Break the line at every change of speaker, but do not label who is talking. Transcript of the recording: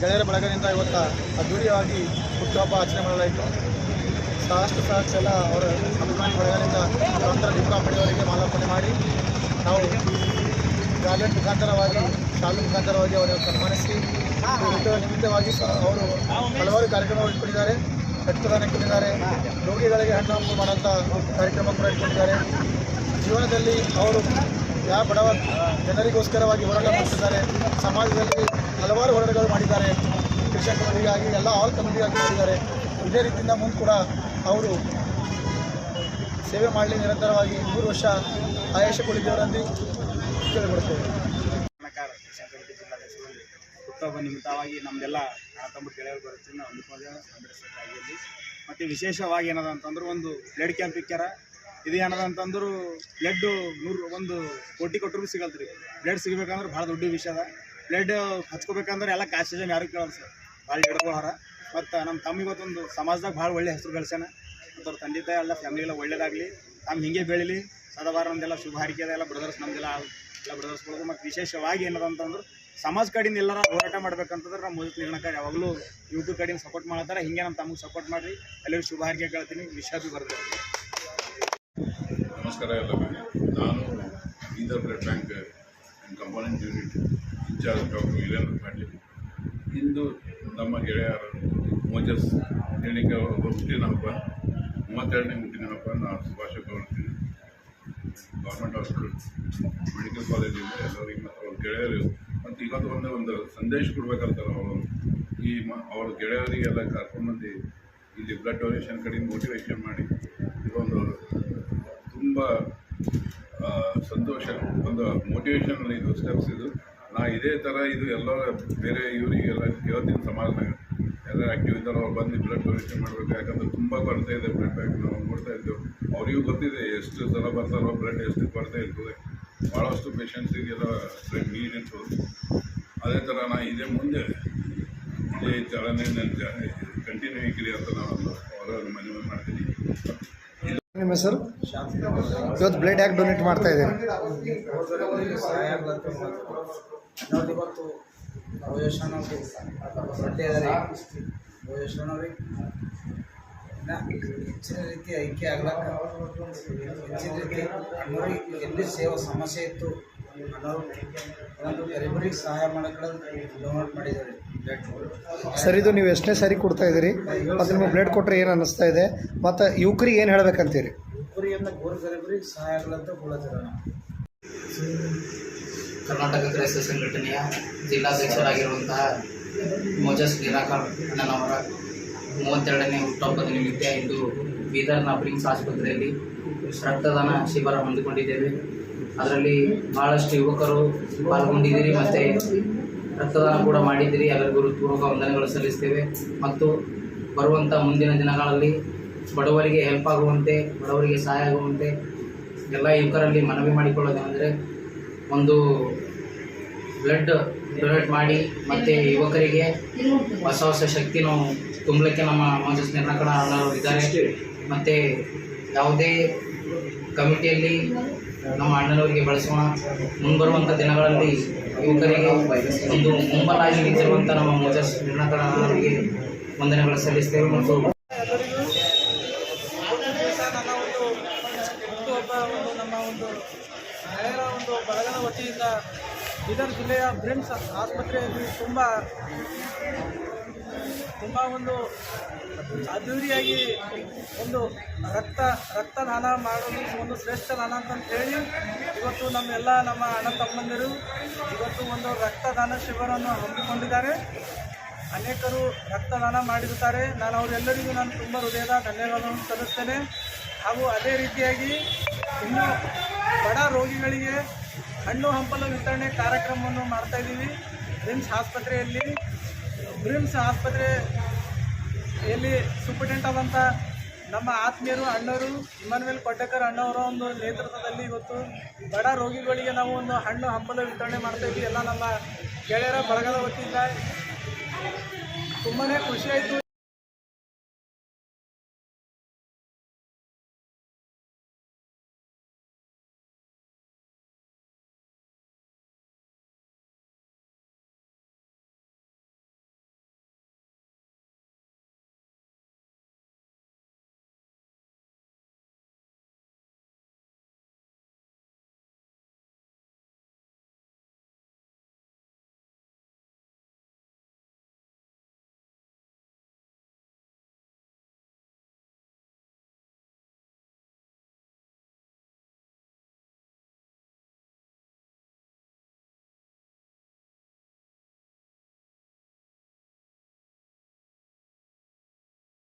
ಗೆಳೆಯರ ಬಳಗದಿಂದ ಇವತ್ತು ಅದ್ದೂರಿಯಾಗಿ ಹುಟ್ಟುಹಬ್ಬ ಆಚರಣೆ ಮಾಡಲಾಯಿತು. ಸಾಕಷ್ಟು ಫ್ಯಾಕ್ಸ್ ಎಲ್ಲ ಅವರ ಅಭಿಮಾನಿ ಬಳಗದಿಂದ ನಂತರ ಅವರಿಗೆ ಮಾಲಾರ್ಪಣೆ ಮಾಡಿ ನಾವು ಗಾರ್ಲೆಟ್ ಮುಖಾಂತರವಾಗಿ, ಶಾಲು ಮುಖಾಂತರವಾಗಿ ಅವರನ್ನು ಸನ್ಮಾನಿಸಿ ನಿಮಿತ್ತವಾಗಿ ಅವರು ಹಲವಾರು ಕಾರ್ಯಕ್ರಮಗಳು ಇಟ್ಕೊಂಡಿದ್ದಾರೆ, ರಕ್ತದಾನ ಇಟ್ಕೊಂಡಿದ್ದಾರೆ, ರೋಗಿಗಳಿಗೆ ಹಣ್ಣು ಹಂಪು ಮಾಡೋಂಥ ಕಾರ್ಯಕ್ರಮ ಕೂಡ ಇಟ್ಕೊಂಡಿದ್ದಾರೆ. ಜೀವನದಲ್ಲಿ ಅವರು ಯಾವ ಬಡವ ಜನರಿಗೋಸ್ಕರವಾಗಿ ಹೋರಾಟ ಮಾಡ್ತಿದ್ದಾರೆ, ಸಮಾಜದಲ್ಲಿ ಹಲವಾರು ಹೋರಾಟಗಳು ಮಾಡಿದ್ದಾರೆ. ಕೃಷಿ ಕಮಿಟಿಗಾಗಿ ಎಲ್ಲ ಆಲ್ ಕಮಿಟಿಗಾಗಿ ಮಾಡಿದ್ದಾರೆ. ಇದೇ ರೀತಿಯಿಂದ ಮುಂದೆ ಕೂಡ ಅವರು ಸೇವೆ ಮಾಡಲಿ, ನಿರಂತರವಾಗಿ ಮೂರು ವರ್ಷ ಆಯಾಸಗೊಳಿದ್ದೇವರಲ್ಲಿ
ಕೊಡಿದ್ದವರಲ್ಲಿ ಕೇಳಿಕೊಡ್ತೇವೆ ಹುಟ್ಟುಹಬ್ಬ ನಿಮಿತ್ತವಾಗಿ ನಮ್ದೆಲ್ಲ ತಮ್ಮ ಗೆಳೆಯರು ಬರುತ್ತೆ ಸಂಭ್ರಮಿಸಬೇಕಾಗಿರಲಿ ಮತ್ತು ವಿಶೇಷವಾಗಿ ಏನದ ಅಂತಂದ್ರೆ ಒಂದು ಬ್ಲಡ್ ಕ್ಯಾಂಪ್ ಇಕ್ಕ್ಯಾರ ಇದು ಏನದ ಅಂತಂದ್ರೆ ಬ್ಲಡ್ಡು ನೂರು ಒಂದು ಕೋಟಿ ಕೊಟ್ಟರು ಸಿಗಲ್ತು ರೀ ಬ್ಲಡ್ ಸಿಗಬೇಕಂದ್ರೆ ಭಾಳ ದೊಡ್ಡ ವಿಷಯ ಅದ. ಬ್ಲಡ್ ಹಚ್ಕೋಬೇಕಂದ್ರೆ ಎಲ್ಲ ಕಾಸ್ಟ್ ಜನ ಯಾರು ಕೇಳೋದು ಸರ್ ಭಾಳ ಹಿಡ್ಕೋಹಾರ ಮತ್ತು ನಮ್ಮ ತಮ್ಮ ಇವತ್ತೊಂದು ಸಮಾಜದಾಗ ಭಾಳ ಒಳ್ಳೆ ಹೆಸರು ಗಳಿಸ್ಯಾನ ಮತ್ತು ಅವ್ರ ತಂದೆ ತಾಯಿ ಎಲ್ಲ ಫ್ಯಾಮಿಲಿ ಎಲ್ಲ ಒಳ್ಳೇದಾಗಲಿ. ತಮ್ಮ ಹಿಂಗೆ ಬೆಳೀಲಿ. ಸದಾವಾರ ನಮ್ದೆಲ್ಲ ಶುಭ ಹಾರಿಕೆದ ಎಲ್ಲ ಬ್ರದರ್ಸ್ ನಮ್ದೆಲ್ಲ ಎಲ್ಲ ಬ್ರದರ್ಸ್ಗಳು ಮತ್ತು ವಿಶೇಷವಾಗಿ ಏನದ ಅಂತಂದ್ರೆ ಸಮಾಜ ಕಡೆಯಿಂದ ಎಲ್ಲರ ಹೋರಾಟ ಮಾಡ್ಬೇಕಂತಂದ್ರೆ ನಮ್ಮ ಮೊದಲು ನಿರ್ಣಯ ಯಾವಾಗಲೂ ಯೂಟ್ಯೂಬ್ ಕಡೆಯಿಂದ ಸಪೋರ್ಟ್ ಮಾಡ್ತಾರೆ. ಹಿಂಗೆ ನಮ್ಮ ತಮ್ಮಗೆ ಸಪೋರ್ಟ್ ಮಾಡಿರಿ. ಎಲ್ಲರಿಗೂ ಶುಭ ಹಾರಿಕೆ ಕೇಳ್ತೀನಿ. ವಿಷಾದಿ ಬರ್ತಾರೆ
ನಮಸ್ಕಾರ ಎಲ್ಲ ನಾನು Bidar blood bank component unit incharge doctor Virendra Patil ಇಂದು ನಮ್ಮ ಗೆಳೆಯರ ಮೋಜಸ್ ಅವರು ಹುಟ್ಟಿನ ಹಬ್ಬ, ಮೂವತ್ತೆರಡನೇ ಹುಟ್ಟಿನ ಹಬ್ಬ ನಾನು ಶುಭಾಶಯ ಕೋರ್ತೀನಿ ಗೌರ್ಮೆಂಟ್ ಹಾಸ್ಪಿಟಲ್ ಮೆಡಿಕಲ್ ಕಾಲೇಜಿಂದ ಎಲ್ಲರಿಗೆ ಮತ್ತು ಅವ್ರ ಗೆಳೆಯರು ಮತ್ತು ಇವತ್ತು ಒಂದೇ ಒಂದು ಸಂದೇಶ ಕೊಡ್ಬೇಕಂತಾರೆ ಅವರು ಈ ಮ, ಅವ್ರ ಗೆಳೆಯರಿಗೆಲ್ಲ ಕರ್ಕೊಂಡ್ಬಂದು ಇಲ್ಲಿ ಬ್ಲಡ್ ಡೊನೇಷನ್ ಕಡೆ ಮೋಟಿವೇಶನ್ ಮಾಡಿ. ಇದೊಂದು ತುಂಬ ಸಂತೋಷ, ಒಂದು ಮೋಟಿವೇಶನ್ ಇದು ಸ್ಟೆಪ್ಸ್ ಇದು. ನಾ ಇದೇ ಥರ ಇದು ಎಲ್ಲ ಬೇರೆ ಇವರಿಗೆಲ್ಲ ಕೇಳ್ತೀನಿ ಸಮಾಜನಾಗ ಎಲ್ಲ ಆ್ಯಕ್ಟಿವ್ ಇದ್ದಾರೆ, ಅವ್ರು ಬಂದು ಬ್ಲಡ್ ಡೊನೇಷನ್ ಮಾಡಬೇಕು. ಯಾಕಂದ್ರೆ ತುಂಬ ಕೊರತೆ ಇದೆ ಬ್ಲಡ್ ಬ್ಯಾಂಕ್ ನಾವು ನೋಡ್ತಾ ಇದ್ದೇವೆ. ಅವರಿಗೂ ಗೊತ್ತಿದೆ ಎಷ್ಟು ಸಲ ಬರ್ತಾರೋ ಬ್ಲಡ್ ಎಷ್ಟು ಕೊರತೆ ಇರ್ತದೆ. ಭಾಳಷ್ಟು ಪೇಷಂಟ್ಸಿಗೆಲ್ಲ ಬ್ಲಡ್ ನೀಡ್ ಅದೇ ಥರ ನಾ ಇದೇ ಮುಂದೆ ಇದೇ ಚಾಲನೆ ಕಂಟಿನ್ಯೂ ಇಕ್ಕಿರಿ ಅಂತ ನಾನು ಅವರ ಮನವಿ ಮಾಡ್ತೀನಿ.
ನಿಮ್ಮ ಹೆಸರು ಇವತ್ತು ಬ್ಲಡ್ ಯಾಕೆ ಡೊನೇಟ್ ಮಾಡ್ತಾ
ಇದ್ದೀನಿ ಹೆಚ್ಚಿನ ರೀತಿ ಐಕ್ಯ ಆಗ್ಲಕ್ಕ ಹೆಚ್ಚಿನ ರೀತಿ ಎಲ್ಲಿ ಸೇವಾ ಸಮಸ್ಯೆ ಇತ್ತು ಮಾಡಿದ್ದಾರೆ
ಸರ್, ಇದು ನೀವು ಎಷ್ಟನೇ ಸಾರಿ ಕೊಡ್ತಾ ಇದ್ದೀರಿ? ಮತ್ತು ನಿಮಗೆ ಬ್ಲಡ್ ಕೊಟ್ಟರೆ ಏನು ಅನ್ನಿಸ್ತಾ ಇದೆ? ಮತ್ತು ಯುವಕರಿಗೆ ಏನು ಹೇಳಬೇಕಂತೀರಿ?
ಗರೀಬರಿಗೆ ಸಹಾಯಗಳಂತ
ಕರ್ನಾಟಕ ಕ್ರೈಸ್ತ ಸಂಘಟನೆಯ ಜಿಲ್ಲಾಧ್ಯಕ್ಷರಾಗಿರುವಂತಹ ಮೋಜಸ್ ನಿರಾಕರ್ ಅಣ್ಣನವರ ಮೂವತ್ತೆರಡನೇ ಹುಟ್ಟುಹಬ್ಬದ ನಿಮಿತ್ತ ಇಂದು ಬೀದರ್ನ ಬ್ರಿಂಗ್ಸ್ ಆಸ್ಪತ್ರೆಯಲ್ಲಿ ರಕ್ತದಾನ ಶಿಬಿರ ಹೊಂದಿಕೊಂಡಿದ್ದೇವೆ. ಅದರಲ್ಲಿ ಭಾಳಷ್ಟು ಯುವಕರು ಪಾಲ್ಗೊಂಡಿದ್ದೀರಿ ಮತ್ತು ರಕ್ತದಾನ ಕೂಡ ಮಾಡಿದ್ದೀರಿ. ಎಲ್ಲರಿಗೂ ಹೃತ್ಪೂರ್ವಕ ವಂದನೆಗಳು ಸಲ್ಲಿಸ್ತೇವೆ. ಮತ್ತು ಬರುವಂಥ ಮುಂದಿನ ದಿನಗಳಲ್ಲಿ ಬಡವರಿಗೆ ಹೆಲ್ಪ್ ಆಗುವಂತೆ, ಬಡವರಿಗೆ ಸಹಾಯ ಆಗುವಂತೆ ಎಲ್ಲ ಯುವಕರಲ್ಲಿ ಮನವಿ ಮಾಡಿಕೊಳ್ಳೋದೇನೆಂದರೆ ಒಂದು ಬ್ಲಡ್ ಡೊನೇಟ್ ಮಾಡಿ ಮತ್ತು ಯುವಕರಿಗೆ ಹೊಸ ಹೊಸ ಶಕ್ತಿನೂ ತುಂಬಲಿಕ್ಕೆ ನಮ್ಮ ಮಂಜಸ್ ಅಣ್ಣವರು ಇದ್ದಾರೆ. ಮತ್ತು ಯಾವುದೇ ಕಮಿಟಿಯಲ್ಲಿ ನಮ್ಮ ಅಣ್ಣನವರಿಗೆ ಬಳಸುವ ಮುಂಬರುವಂಥ ದಿನಗಳಲ್ಲಿ ಯುವಕರಿಗೆ ಒಂದು ಮುಂಬಲಾಗಿ ನಿಂತಿರುವಂಥ ನಮ್ಮ ಮೋಜಸ್ ನಿರ್ಣಕಣ ಅಣ್ಣನವರಿಗೆ ವಂದನೆಗಳು ಸಲ್ಲಿಸ್ತೇವೆ ಮತ್ತು
ನಮ್ಮ ಒಂದು ಬಳಗದ ವತಿಯಿಂದ ಬೀದರ್ ಜಿಲ್ಲೆಯ ಬ್ರಿಮ್ಸ್ ಆಸ್ಪತ್ರೆಯಲ್ಲಿ ತುಂಬ ತುಂಬ ಒಂದು ಅದ್ದೂರಿಯಾಗಿ ಒಂದು ರಕ್ತ ರಕ್ತದಾನ ಮಾಡೋದು ಒಂದು ಶ್ರೇಷ್ಠ ದಾನ ಅಂತ ಹೇಳಿ ಇವತ್ತು ನಮ್ಮೆಲ್ಲ ನಮ್ಮ ಅಣ್ಣ ತಮ್ಮಂದಿರು ಇವತ್ತು ಒಂದು ರಕ್ತದಾನ ಶಿಬಿರವನ್ನು ಹಮ್ಮಿಕೊಂಡಿದ್ದಾರೆ. ಅನೇಕರು ರಕ್ತದಾನ ಮಾಡಿರುತ್ತಾರೆ. ನಾನು ಅವರೆಲ್ಲರಿಗೂ ನಾನು ತುಂಬ ಹೃದಯದ ಧನ್ಯವಾದವನ್ನು ಸಲ್ಲಿಸ್ತೇನೆ. ಹಾಗೂ ಅದೇ ರೀತಿಯಾಗಿ ಇನ್ನು ಬಡ ರೋಗಿಗಳಿಗೆ ಹಣ್ಣು ಹಂಪಲು ವಿತರಣೆ ಕಾರ್ಯಕ್ರಮವನ್ನು ಮಾಡ್ತಾಯಿದ್ದೀವಿ ಬ್ರಿಮ್ಸ್ ಆಸ್ಪತ್ರೆಯಲ್ಲಿ ಬ್ರಿಮ್ಸ್ ಆಸ್ಪತ್ರೆಯಲ್ಲಿ ಸೂಪರ್ಟೆಂಟ್ ಆದಂಥ ನಮ್ಮ ಆತ್ಮೀಯರು ಅಣ್ಣವರು ಇಮಾನ್ವೇಲ್ ಕೊಡ್ಡೇಕರ್ ಅಣ್ಣವರ ಒಂದು ನೇತೃತ್ವದಲ್ಲಿ ಇವತ್ತು ಬಡ ರೋಗಿಗಳಿಗೆ ನಾವು ಒಂದು ಹಣ್ಣು ಹಂಪಲು ವಿತರಣೆ ಮಾಡ್ತಾ ಎಲ್ಲ ನಮ್ಮ ಗೆಳೆಯರ ಬಳಗದ ವತಿಯಿಂದ ತುಂಬಾ ಖುಷಿಯಾಯಿತು